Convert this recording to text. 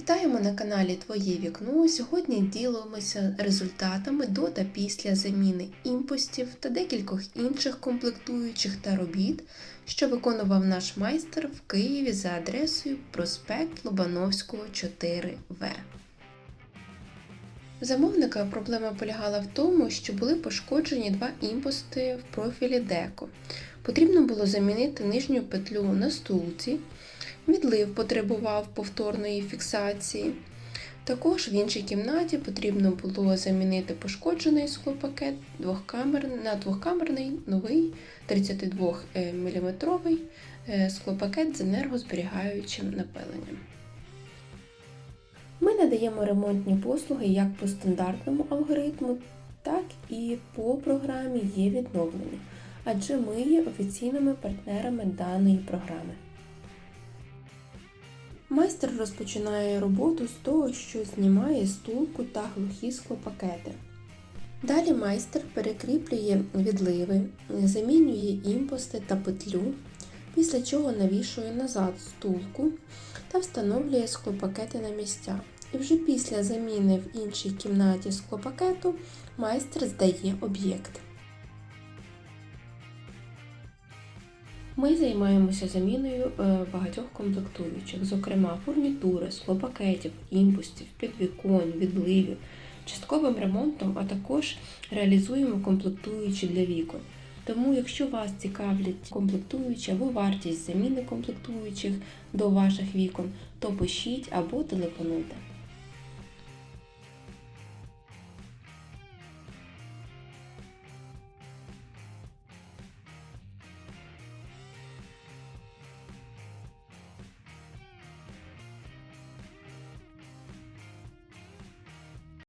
Вітаємо на каналі Твоє вікно. Сьогодні ділимося результатами до та після заміни імпостів та декількох інших комплектуючих та робіт, що виконував наш майстер в Києві за адресою проспект Лобановського 4В. У замовника проблема полягала в тому, що були пошкоджені два імпости в профілі деко. Потрібно було замінити нижню петлю на стулці, відлив потребував повторної фіксації. Також в іншій кімнаті потрібно було замінити пошкоджений склопакет на двохкамерний новий 32 мм склопакет з енергозберігаючим напиленням. Надаємо ремонтні послуги як по стандартному алгоритму, так і по програмі є відновлення, адже ми є офіційними партнерами даної програми. Майстер розпочинає роботу з того, що знімає стулку та глухі склопакети. Далі майстер перекріплює відливи, замінює імпости та петлю, після чого навішує назад стулку та встановлює склопакети на місця. І вже після заміни в іншій кімнаті склопакету майстер здає об'єкт. Ми займаємося заміною е, багатьох комплектуючих, зокрема фурнітури, склопакетів, імпустів, підвіконь, відливів, частковим ремонтом, а також реалізуємо комплектуючі для вікон. Тому, якщо вас цікавлять комплектуючі або вартість заміни комплектуючих до ваших вікон, то пишіть або телефонуйте.